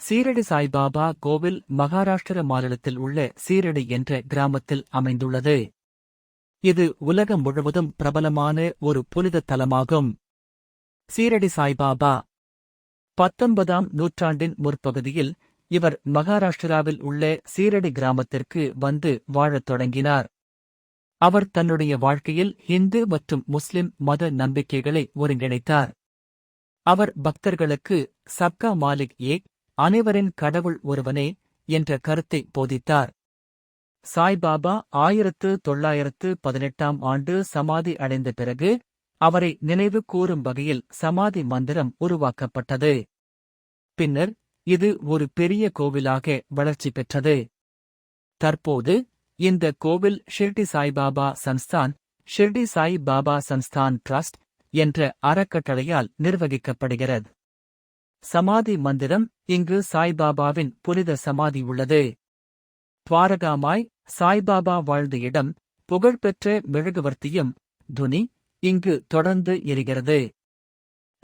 சீரடி சாய்பாபா கோவில் மகாராஷ்டிர மாநிலத்தில் உள்ள சீரடி என்ற கிராமத்தில் அமைந்துள்ளது. இது உலகம் முழுவதும் பிரபலமான ஒரு புனித தலமாகும். சீரடி சாய்பாபா பத்தொன்பதாம் நூற்றாண்டின் முற்பகுதியில் இவர் மகாராஷ்டிராவில் உள்ள சீரடி கிராமத்திற்கு வந்து வாழத் தொடங்கினார். அவர் தன்னுடைய வாழ்க்கையில் இந்து மற்றும் முஸ்லிம் மத நம்பிக்கைகளை ஒருங்கிணைத்தார். அவர் பக்தர்களுக்கு சப்கா மாலிக் ஏக் அனைவரின் கடவுள் ஒருவனே என்ற கருத்தை போதித்தார். சாய்பாபா ஆயிரத்து தொள்ளாயிரத்து பதினெட்டாம் ஆண்டு சமாதி அடைந்த பிறகு அவரை நினைவு கூறும் வகையில் சமாதி மந்திரம் உருவாக்கப்பட்டது. பின்னர் இது ஒரு பெரிய கோவிலாக வளர்ச்சி பெற்றது. தற்போது இந்த கோவில் ஷிர்டி சாய்பாபா சன்ஸ்தான் ஷிர்டி சாய் பாபா சன்ஸ்தான் ட்ரஸ்ட் என்ற அறக்கட்டளையால் நிர்வகிக்கப்படுகிறது. சமாதி மந்திரம் இங்கு சாய்பாபாவின் புனித சமாதி உள்ளது. துவாரகாமாய் சாய்பாபா வாழ்ந்த இடம் புகழ்பெற்ற மெழுகுவர்த்தியும் துனி இங்கு தொடர்ந்து எரிகிறது.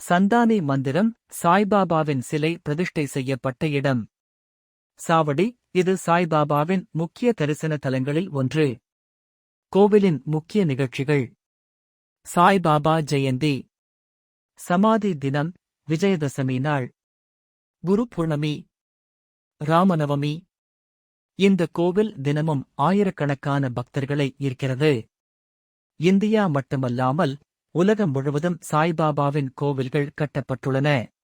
சந்தானி மந்திரம் சாய்பாபாவின் சிலை பிரதிஷ்டை செய்யப்பட்ட இடம். சாவடி இது சாய்பாபாவின் முக்கிய தரிசன தலங்களில் ஒன்று. கோவிலின் முக்கிய நிகழ்ச்சிகள். சாய்பாபா ஜெயந்தி. சமாதி தினம் விஜயதசமி நாள் குரு பூர்ணமி. ராமநவமி. இந்த கோவில் தினமும் ஆயிரக்கணக்கான பக்தர்களை ஈர்க்கிறது. இந்தியா மட்டுமல்லாமல் உலகம் முழுவதும் சாய்பாபாவின் கோவில்கள் கட்டப்பட்டுள்ளன.